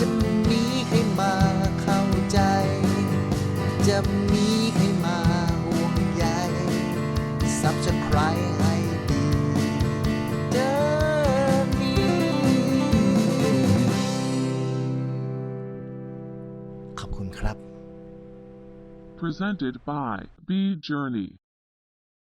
จะมีใครมาเข้าใจ จะมีใครมาห่วงใยสับจะใครให้ดีเด้อนี่ขอบคุณครับ Presented by B Journey.